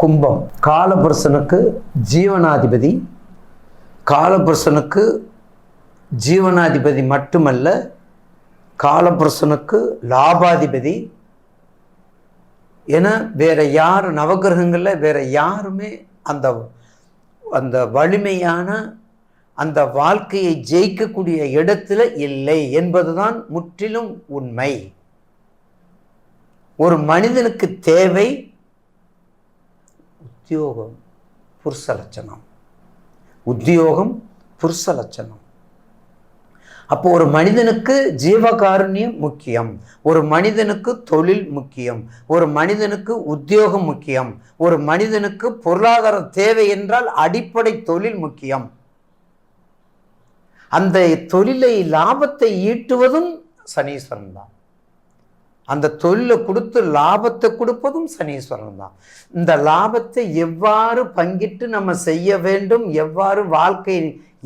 கும்பம். காலபுருஷனுக்கு ஜீவனாதிபதி. காலபுருஷனுக்கு ஜீவனாதிபதி மட்டுமல்ல காலபுருஷனுக்கு லாபாதிபதி. என வேற யார் நவகிரகங்களில் வேற யாருமே அந்த அந்த வலிமையான அந்த வாழ்க்கையை ஜெயிக்கக்கூடிய இடத்துல இல்லை என்பதுதான் முற்றிலும் உண்மை. ஒரு மனிதனுக்கு தேவை உத்தியோகம் புருஷ லட்சணம் உத்தியோகம் புருஷ லட்சணம் அப்போ ஒரு மனிதனுக்கு ஜீவகாருண்யம் முக்கியம். ஒரு மனிதனுக்கு தொழில் முக்கியம். ஒரு மனிதனுக்கு உத்தியோகம் முக்கியம். ஒரு மனிதனுக்கு பொருளாதார தேவை என்றால் அடிப்படை தொழில் முக்கியம். அந்த தொழிலை லாபத்தை ஈட்டுவதும் சனீஸ்வரன் தான். அந்த தொழிலை கொடுத்து லாபத்தை கொடுப்பதும் சனீஸ்வரன் தான். இந்த லாபத்தை எவ்வாறு பங்கிட்டு நம்ம செய்ய வேண்டும் எவ்வாறு வாழ்க்கை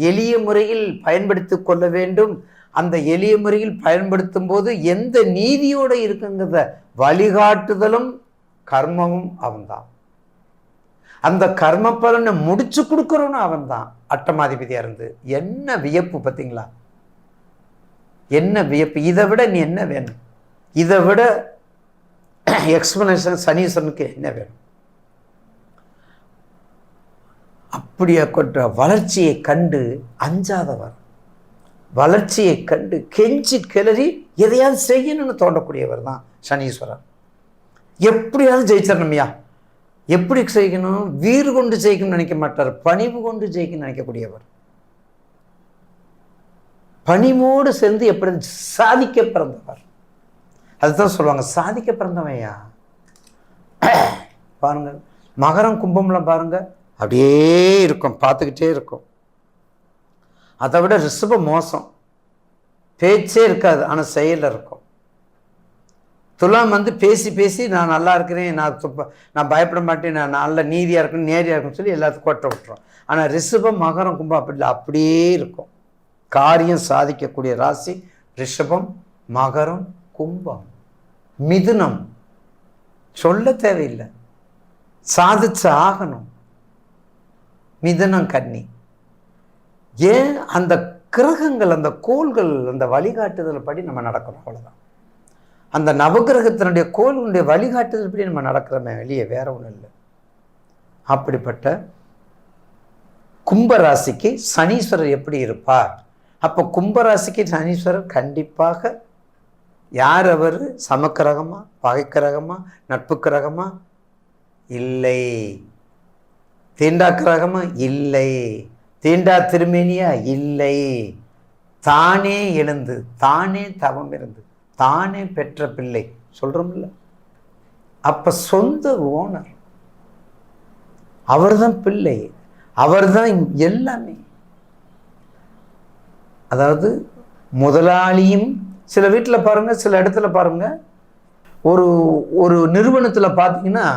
எளிய முறையில் பயன்படுத்தி கொள்ள வேண்டும் அந்த எளிய முறையில் பயன்படுத்தும் போது எந்த நீதியோடு இருக்குங்கிறத வழிகாட்டுதலும் கர்மமும் அவன்தான். அந்த கர்ம பலனை முடிச்சு கொடுக்குறவனும் அவன் தான் அட்டமாதிபதியாக இருந்து என்ன வியப்பு பார்த்தீங்களா? என்ன வியப்பு? இதை விட நீ என்ன வேணும்? இதை விட எக்ஸ்பிளனேஷன் சனீஸ்வரனுக்கு என்ன வேணும்? அப்படியே கொண்ட வளர்ச்சியை கண்டு அஞ்சாதவர். வளர்ச்சியை கண்டு கெஞ்சி கிளறி எதையாவது செய்யணும்னு தோண்டக்கூடியவர் தான் சனீஸ்வரன் எப்படியாவது ஜெயிச்சிடணும்யா எப்படி செய்யணும்? வீறு கொண்டு ஜெயிக்கணும்னு நினைக்க மாட்டார். பணிவு கொண்டு ஜெயிக்கணும்னு நினைக்கக்கூடியவர். பணிவோடு சேர்ந்து எப்படி சாதிக்க பிறந்தவர். அதுதான் சொல்லுவாங்க சாதிக்க பிறந்தவையா பாருங்க மகரம் கும்பம்லாம் பாருங்க அப்படியே இருக்கும் பார்த்துக்கிட்டே இருக்கும். அதை விட ரிஷப மோசம். பேச்சே இருக்காது ஆனால் செயலில் இருக்கும். துலாம் வந்து பேசி பேசி நான் நல்லா இருக்கிறேன் நான் துப்ப நான் பயப்பட மாட்டேன் நான் நல்ல நீதியாக இருக்கணும் நேரியாக இருக்குன்னு சொல்லி எல்லாத்துக்கும் கொட்ட விட்டுரும். ஆனால் ரிஷபம் மகரம் கும்பம் அப்படி இல்லை அப்படியே இருக்கும். காரியம் சாதிக்கக்கூடிய ராசி ரிஷபம் மகரம் கும்பம். மிதுனம். சொல்ல தேவையில்லை. சாதிச்சு ஆகணும். மிதுனம் கன்னி ஏன் அந்த கிரகங்கள் அந்த கோள்கள் அந்த வழிகாட்டுதல் படி நம்ம நடக்கணும் அவ்வளோதான் அந்த நவகிரகத்தினுடைய கோள்களுடைய வழிகாட்டுதல் படி நம்ம நடக்கிறோமே வெளியே வேற ஒன்றும் இல்லை. அப்படிப்பட்ட கும்பராசிக்கு சனீஸ்வரர் எப்படி இருப்பார்? அப்போ கும்பராசிக்கு சனீஸ்வரர் கண்டிப்பாக யார் அவர்? சமக்கிரகமா பகைக்கிரகமா நட்பு கிரகமா இல்லை. தீண்டா கிரகமா இல்லை. தீண்டா திருமேனியா? இல்லை. தானே எழுந்து தானே தவம் இருந்து தானே பெற்ற பிள்ளை. சொல்கிறோம்ல அப்போ சொந்த ஓனர். அவர்தான் பிள்ளை. அவர்தான் எல்லாமே. அதாவது முதலாளியும் சில வீட்டில் பாருங்கள் சில இடத்துல பாருங்கள் ஒரு ஒரு நிறுவனத்தில் பார்த்தீங்கன்னா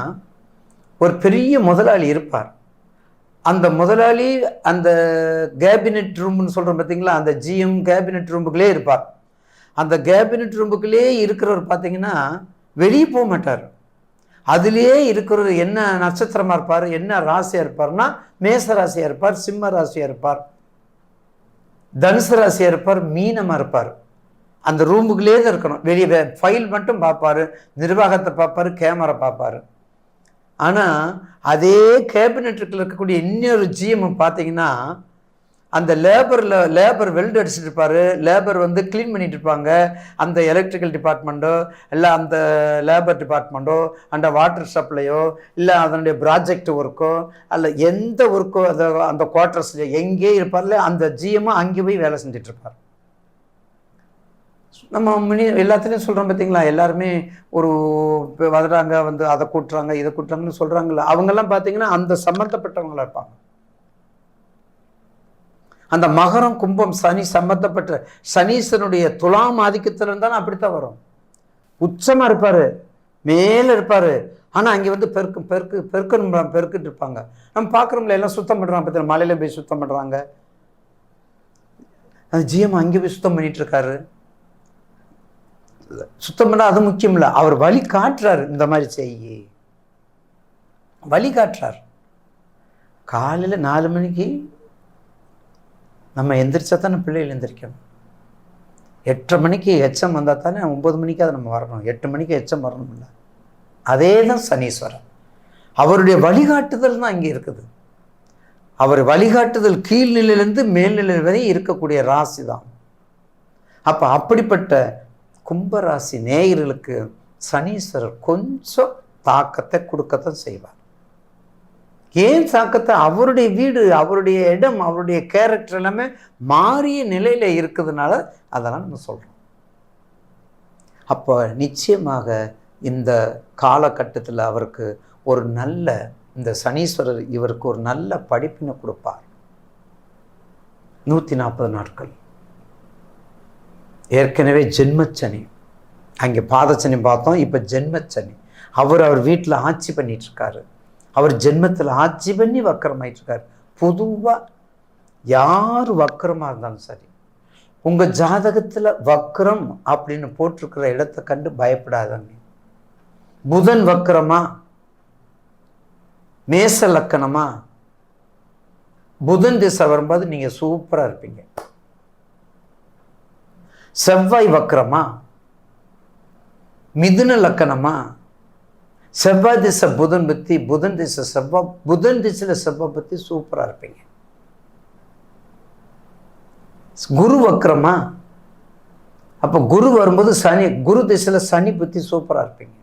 ஒரு பெரிய முதலாளி இருப்பார். அந்த முதலாளி அந்த கேபினெட் ரூம்னு சொல்கிறோம் பார்த்தீங்களா அந்த ஜிஎம் கேபினெட் ரூமுக்குள்ளே இருப்பார். அந்த கேபினெட் ரூமுக்குள்ளே இருக்கிறவர் பார்த்தீங்கன்னா வெளியே போக மாட்டார். அதுலேயே இருக்கிறவர் என்ன நட்சத்திரமாக இருப்பார் என்ன ராசியாக இருப்பார்னா மேச ராசியாக இருப்பார் சிம்ம ராசியாக இருப்பார் தனுசு ராசியாக இருப்பார் மீனமாக இருப்பார். அந்த ரூமுக்குள்ளே தான் இருக்கணும். வெளியே ஃபைல் மட்டும் பார்ப்பாரு நிர்வாகத்தை பார்ப்பாரு கேமரா பார்ப்பாரு. ஆனால் அதே கேபினெட்டுக்குள்ள இருக்கக்கூடிய இன்னொரு ஜிஎம் பார்த்தீங்கன்னா அந்த லேபரில் லேபர் வெல்டு அடிச்சுட்டு இருப்பார் லேபர் வந்து க்ளீன் பண்ணிட்டு இருப்பாங்க. அந்த எலக்ட்ரிக்கல் டிபார்ட்மெண்ட்டோ இல்லை அந்த லேபர் டிபார்ட்மெண்ட்டோ அந்த வாட்டர் சப்ளையோ இல்லை அதனுடைய ப்ராஜெக்ட் ஒர்க்கோ அல்ல எந்த ஒர்க்கோ அந்த அந்த குவார்ட்டர்ஸில் எங்கே இருப்பார்ல அந்த ஜிஎம்மோ அங்கே போய் வேலை செஞ்சிட்ருப்பார் நம்ம முனி எல்லாத்துலேயும் சொல்கிறோம் பார்த்தீங்களா எல்லாருமே ஒரு இப்போ வந்து அதை கூட்டுறாங்க இதை கூட்டுறாங்கன்னு சொல்கிறாங்கல்ல அவங்கெல்லாம் பார்த்தீங்கன்னா அந்த சம்மந்தப்பட்டவங்களாக இருப்பாங்க. அந்த மகரம் கும்பம் சனி சம்மந்தப்பட்ட சனீசனுடைய துலாம் ஆதிக்கத்தில் இருந்தாலும் அப்படித்தான் வரும். உச்சமாக இருப்பார் மேலே இருப்பார். ஆனால் அங்கே வந்து பெருக்கு பெருக்கு பெருக்கணும் பெருக்கிட்டு இருப்பாங்க. நம்ம பார்க்குறோம்ல எல்லாம் சுத்தம் பண்ணுறாங்க பார்த்தீங்கன்னா மலையில போய் சுத்தம் பண்ணுறாங்க அந்த ஜிஎம் அங்கே போய் சுத்தம் பண்ணிட்டு இருக்காரு. சுத்தம் பண்ண அது முக்கியம் இல்லை அவர் வழி காட்டுறாரு இந்த மாதிரி செய்யி. வழிகாட்டுறார் காலையில் நாலு மணிக்கு நம்ம எந்திரிச்சா தானே பிள்ளைகள் எந்திரிக்கணும். எட்டரை மணிக்கு எச்சம் வந்தால் தானே ஒம்பது மணிக்காவது நம்ம வரணும். எட்டு மணிக்கு எச்சம் வரணும்ல. அதே தான் சனீஸ்வரன் அவருடைய வழிகாட்டுதல் தான் இங்கே இருக்குது. அவர் வழிகாட்டுதல் கீழ்நிலையிலேருந்து மேல்நிலை வரை இருக்கக்கூடிய ராசி தான். அப்போ அப்படிப்பட்ட கும்பராசி நேயர்களுக்கு சனீஸ்வரர் கொஞ்சம் தாக்கத்தை கொடுக்கத்தான் செய்வார். ஏன் தாக்கத்தை? அவருடைய வீடு அவருடைய இடம் அவருடைய கேரக்டர் எல்லாமே மாறிய நிலையில் இருக்கிறதுனால அதெல்லாம் நம்ம சொல்கிறோம் அப்போ நிச்சயமாக இந்த காலகட்டத்தில் அவருக்கு ஒரு நல்ல இந்த சனீஸ்வரர் இவருக்கு ஒரு நல்ல படிப்பினை கொடுப்பார். நூற்றி நாற்பது நாட்கள். ஏற்கனவே ஜென்மச்சனி. அங்கே பாதச்சனி பார்த்தோம் இப்போ ஜென்மச்சனி. அவர் அவர் வீட்டில் ஆட்சி பண்ணிகிட்ருக்காரு. அவர் ஜென்மத்தில் ஆட்சி பண்ணி வக்கரமாயிட்ருக்கார். பொதுவாக யார் வக்கரமாக இருந்தாலும் சரி உங்கள் ஜாதகத்தில் வக்கரம் அப்படின்னு போட்டிருக்கிற இடத்த கண்டு பயப்படாதங்க. புதன் வக்கரமா? மேச லக்கணமா? புதன் திசை வரும்போது நீங்கள் சூப்பராக இருப்பீங்க. செவ்வாய் வக்கரமா? மிதுன லக்கணமா? செவ்வாய் திசை புதன் பற்றி புதன் திசை செவ்வாய் புதன் திசையில் செவ்வாய் பற்றி சூப்பராக இருப்பீங்க. குரு வக்கரமா? அப்போ குரு வரும்போது சனி குரு திசையில் சனி பற்றி சூப்பராக இருப்பீங்க.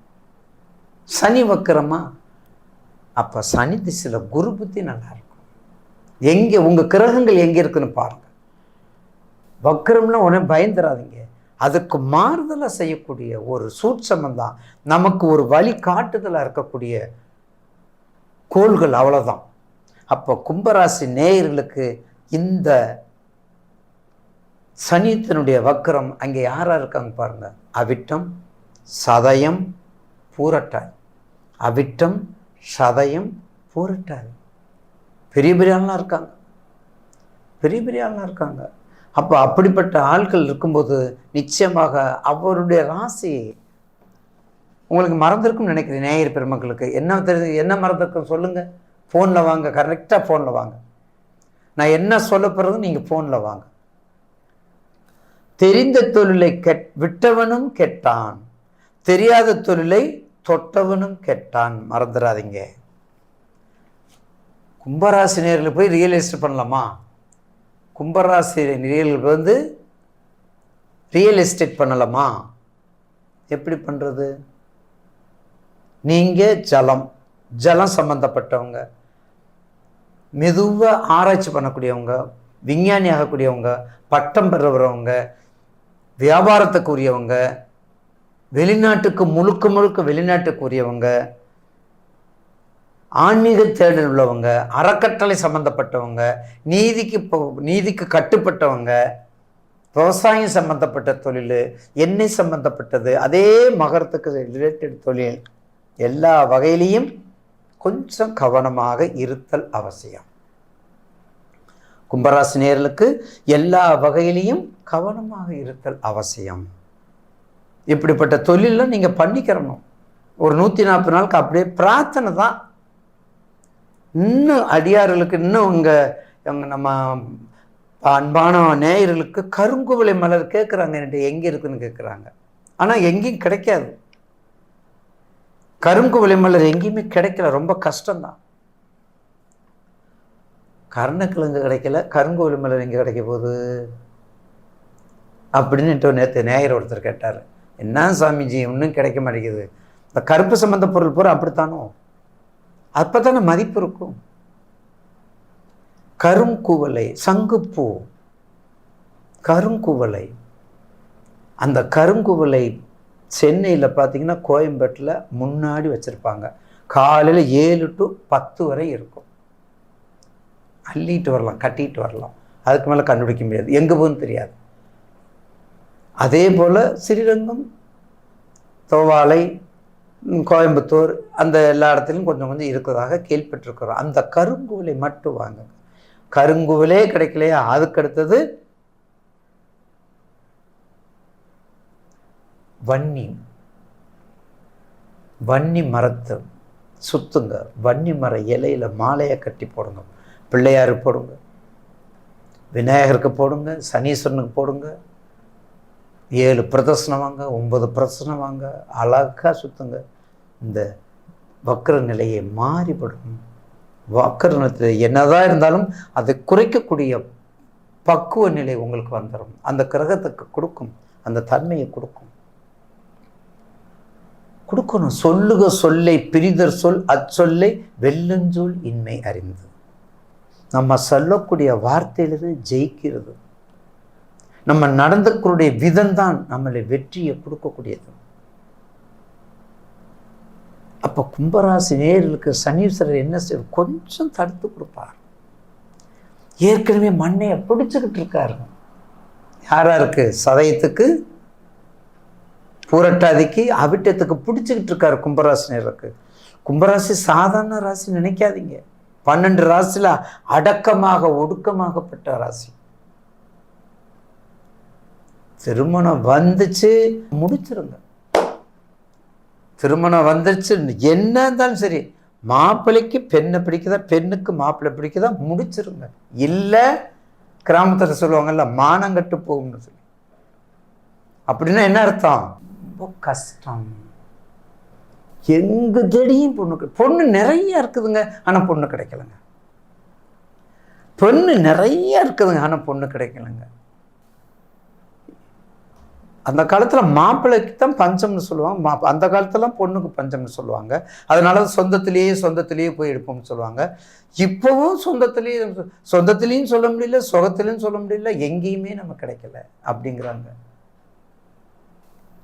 சனி வக்கரமா? அப்போ சனி திசையில் குரு புத்தி நல்லாயிருக்கும் எங்கே உங்கள் கிரகங்கள் எங்கே இருக்குன்னு பாருங்கள் வக்ரம்னு உடனே பயந்துடாதீங்க அதுக்கு மாறுதலாக செய்யக்கூடிய ஒரு சூட்சமம் தான். நமக்கு ஒரு வழி காட்டுதலாக இருக்கக்கூடிய கோள்கள் அவ்வளோதான் அப்போ கும்பராசி நேயர்களுக்கு இந்த சனித்தனுடைய வக்கரம் அங்கே யாராக இருக்காங்க பாருங்கள் அவிட்டம் சதயம் பூரட்டாய் அவிட்டம் சதயம் பூரட்டாய் பெரிய பெரிய ஆள்லாம் இருக்காங்க. பெரிய பெரிய ஆள்லாம் இருக்காங்க. அப்போ அப்படிப்பட்ட ஆட்கள் இருக்கும்போது நிச்சயமாக அவருடைய ராசி உங்களுக்கு மறந்துருக்கும்னு நினைக்கிறேன் நேயர் பெருமக்களுக்கு. என்ன தெரிஞ்சு என்ன மறந்துருக்கும் சொல்லுங்கள் ஃபோனில் வாங்க கரெக்டாக ஃபோனில் வாங்க. நான் என்ன சொல்ல போகிறது நீங்கள் ஃபோனில் வாங்க. தெரிந்த தொழிலை கெட் விட்டவனும் கெட்டான். தெரியாத தொழிலை தொட்டவனும் கெட்டான். மறந்துடாதீங்க. கும்பராசினியர்கள் போய் ரியல் எஸ்டேட் பண்ணலாமா? கும்பராசி நேயர்கள் வந்து ரியல் எஸ்டேட் பண்ணலாமா? எப்படி பண்ணுறது நீங்கள் ஜலம் ஜலம் சம்மந்தப்பட்டவங்க மெதுவாக ஆராய்ச்சி பண்ணக்கூடியவங்க விஞ்ஞானி ஆகக்கூடியவங்க பட்டம் பெறுறவங்க வியாபாரத்துக்கு உரியவங்க வெளிநாட்டுக்கு முழுக்க முழுக்க வெளிநாட்டுக்கு உரியவங்க ஆன்மீக தேடல் உள்ளவங்க அறக்கட்டளை சம்மந்தப்பட்டவங்க நீதிக்கு இப்போ நீதிக்கு கட்டுப்பட்டவங்க விவசாயம் சம்மந்தப்பட்ட தொழில் எண்ணெய் சம்மந்தப்பட்டது அதே மகரத்துக்கு ரிலேட்டட் தொழில் எல்லா வகையிலையும் கொஞ்சம் கவனமாக இருத்தல் அவசியம். கும்பராசி நேர்களுக்கு எல்லா வகையிலையும் கவனமாக இருத்தல் அவசியம். இப்படிப்பட்ட தொழிலில் நீங்கள் பண்ணிக்கிறணும். ஒரு நூற்றி நாற்பது நாளுக்கு அப்படியே பிரார்த்தனை தான் இன்னும் அடியார்களுக்கு இன்னும் இங்கே இவங்க நம்ம அன்பான நேயர்களுக்கு கருங்குவலை மலர் கேட்குறாங்க என்கிட்ட எங்கே இருக்குன்னு கேட்குறாங்க ஆனால் எங்கேயும் கிடைக்காது. கருங்குவலை மலர் எங்கேயுமே கிடைக்கல ரொம்ப கஷ்டம்தான். கருணக்கிழங்கு கிடைக்கல கருங்குவலை மலர் எங்கே கிடைக்க போகுது? அப்படின்னு நேற்று நேயர் ஒருத்தர் கேட்டார். என்ன சாமிஜி இன்னும் கிடைக்க மாட்டேங்குது. இந்த கருப்பு சம்மந்த பொருள் பூரா அப்படித்தானோ? அப்போ தானே மதிப்பு இருக்கும். கருங்குவலை சங்குப்பூ. கருங்குவலை அந்த கருங்குவலை சென்னையில் பார்த்தீங்கன்னா கோயம்பேட்டில் முன்னாடி வச்சுருப்பாங்க. காலையில் ஏழு டு பத்து வரை இருக்கும். அள்ளிட்டு வரலாம் கட்டிட்டு வரலாம். அதுக்கு மேலே கண்டுபிடிக்க முடியாது. எங்கே போகுன்னு தெரியாது. அதே போல் ஸ்ரீரங்கம் தோவாலை கோயம்புத்தூர் அந்த எல்லா இடத்துலையும் கொஞ்சம் கொஞ்சம் இருக்கிறதாக கேள்விப்பட்டிருக்கிறோம். அந்த கருங்குவலை மட்டும் வாங்க. கருங்குவலே கிடைக்கலையா? அதுக்கு அடுத்தது வன்னி. வன்னி மரத்தை சுத்துங்க. வன்னி மர இலையில மாலையை கட்டி போடுங்க. பிள்ளையாருக்கு போடுங்க. விநாயகருக்கு போடுங்க. சனீஸ்வரனுக்கு போடுங்க. ஏழு பிரதர்சனம் வாங்க ஒன்பது பிரதர்சனம் வாங்க. அழகாக சுற்றுங்க இந்த வக்கர நிலையை மாறிபடும் வக்கர நிலத்தில் என்னதான் இருந்தாலும் அதை குறைக்கக்கூடிய பக்குவ நிலை உங்களுக்கு வந்துடும் அந்த கிரகத்துக்கு கொடுக்கும் அந்த தன்மையை கொடுக்கும். கொடுக்கணும். சொல்லுக சொல்லை பிரிதர் சொல் அச்சொல்லை வெல்லுஞ்சொல் இன்மை அறிந்து. நம்ம சொல்லக்கூடிய வார்த்தையிலிருந்து ஜெயிக்கிறது. நம்ம நடந்துக்கூடிய விதம்தான் நம்மளை வெற்றியை கொடுக்கக்கூடியது. அப்போ கும்பராசி நேர்களுக்கு சனீஸ்வரர் என்ன செய்வார் கொஞ்சம் தடுத்து கொடுப்பார். ஏற்கனவே மண்ணையை பிடிச்சிக்கிட்டு இருக்காரு. யாராக இருக்கு? சதயத்துக்கு பூரட்டாதிக்கு அவிட்டத்துக்கு பிடிச்சிக்கிட்டு இருக்காரு கும்பராசி நேருக்கு கும்பராசி சாதாரண ராசி நினைக்காதீங்க. பன்னெண்டு ராசியில் அடக்கமாக ஒடுக்கமாகப்பட்ட ராசி. திருமணம் வந்துச்சு முடிச்சிருங்க. திருமணம் வந்துருச்சு. என்ன இருந்தாலும் சரி மாப்பிள்ளைக்கு பெண்ணை பிடிக்குதா பெண்ணுக்கு மாப்பிள்ளை பிடிக்குதா முடிச்சிருங்க. இல்லை கிராமத்தில் சொல்லுவாங்கல்ல மானங்கட்டு போகும்னு சொல்லி. அப்படின்னா என்ன அர்த்தம்? ரொம்ப கஷ்டம். எங்கு தேடியும் பொண்ணு பொண்ணு நிறைய இருக்குதுங்க ஆனால் பொண்ணு கிடைக்கலங்க. பொண்ணு நிறைய இருக்குதுங்க ஆனால் பொண்ணு கிடைக்கலங்க. அந்த காலத்தில் மாப்பிள்ளைக்கு தான் பஞ்சம்னு சொல்லுவாங்க. மா அந்த காலத்துலாம் பொண்ணுக்கு பஞ்சம்னு சொல்லுவாங்க. அதனால சொந்தத்திலேயே சொந்தத்திலேயே போய் எடுப்போம்னு சொல்லுவாங்க. இப்போவும் சொந்தத்திலேயே சொந்தத்திலையும் சொல்ல முடியல சுகத்திலையும் சொல்ல முடியல எங்கேயுமே நம்ம கிடைக்கல அப்படிங்கிறாங்க.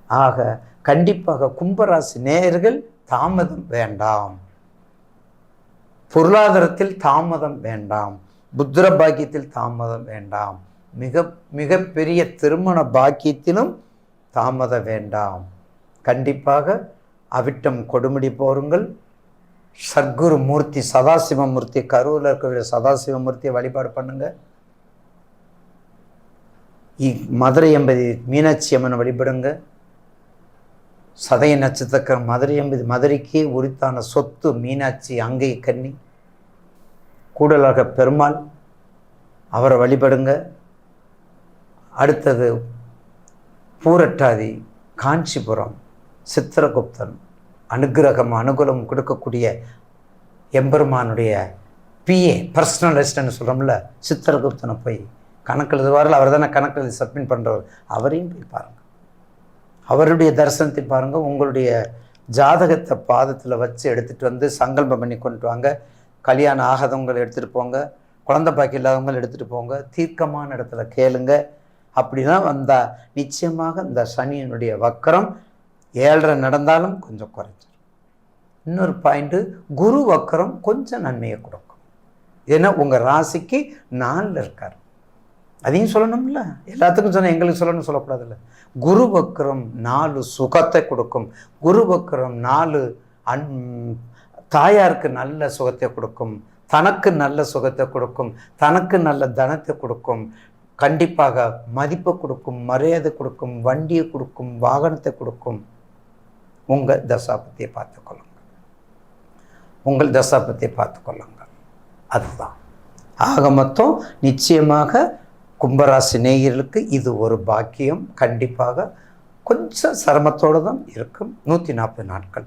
ஆக கண்டிப்பாக கும்பராசி நேயர்கள் தாமதம் வேண்டாம். பொருளாதாரத்தில் தாமதம் வேண்டாம். புத்திர பாக்கியத்தில் தாமதம் வேண்டாம். மிக மிகப்பெரிய திருமண பாக்கியத்திலும் தாமத வேண்டாம். கண்டிப்பாக அவிட்டம் கொடுமுடி போருங்கள். சர்க்குரு மூர்த்தி சதாசிவமூர்த்தி கரூரில் இருக்கக்கூடிய சதாசிவமூர்த்தியை வழிபாடு பண்ணுங்கள் இ- மதுரை எம்பதி மீனாட்சி அம்மனை வழிபடுங்க. சதய நட்சத்திர மதுரை எம்பதி மதுரைக்கே உரித்தான சொத்து மீனாட்சி அங்கை கன்னி. கூடலாக பெருமாள் அவரை வழிபடுங்க. அடுத்தது பூரட்டாதி காஞ்சிபுரம் சித்திரகுப்தன் அனுக்கிரகம் அனுகூலம் கொடுக்கக்கூடிய எம்பெருமானுடைய பிஏ பர்சனல் அசிஸ்டன்ட் சொல்கிறோம்ல சித்திரகுப்தனை போய் கணக்கு எழுதுவாரில் அவர் தானே கணக்கு எழுதி சப்மிட் பண்ணுறவர் அவரையும் போய் பாருங்கள் அவருடைய தரிசனத்தை பாருங்கள் உங்களுடைய ஜாதகத்தை பாதத்தில் வச்சு எடுத்துகிட்டு வந்து சங்கல்பம் பண்ணி கொண்டு வாங்க. கல்யாணம் ஆகாதவங்களை எடுத்துகிட்டு போங்க. குழந்தை பாக்கி இல்லாதவங்களை எடுத்துகிட்டு போங்க. தீர்க்கமான இடத்துல கேளுங்கள் அப்படிலாம் வந்தால் நிச்சயமாக இந்த சனியினுடைய வக்கரம் ஏழரை நடந்தாலும் கொஞ்சம் குறைஞ்சிரும். இன்னொரு பாயிண்ட்டு குரு வக்கரம் கொஞ்சம் நன்மையை கொடுக்கும். ஏன்னா உங்கள் ராசிக்கு நாளில் இருக்கார். அதையும் சொல்லணும்ல? எல்லாத்துக்கும் சொன்ன எங்களுக்கு சொல்லணும்னு சொல்லக்கூடாதுல்ல. குரு வக்கரம் நாலு சுகத்தை கொடுக்கும். குரு வக்கரம் நாலு அன் தாயாருக்கு நல்ல சுகத்தை கொடுக்கும். தனக்கு நல்ல சுகத்தை கொடுக்கும். தனக்கு நல்ல தனத்தை கொடுக்கும். கண்டிப்பாக மதிப்பு கொடுக்கும் மரியாதை கொடுக்கும் வண்டியை கொடுக்கும் வாகனத்தை கொடுக்கும் உங்கள் தசாபத்தியை பார்த்துக்கொள்ளுங்க உங்கள் தசாபத்தியை பார்த்துக்கொள்ளுங்க அதுதான். ஆக மொத்தம் நிச்சயமாக கும்பராசி நேயர்களுக்கு இது ஒரு பாக்கியம். கண்டிப்பாக கொஞ்சம் சிரமத்தோடு தான் இருக்கும். நூற்றி நாற்பது நாட்கள்.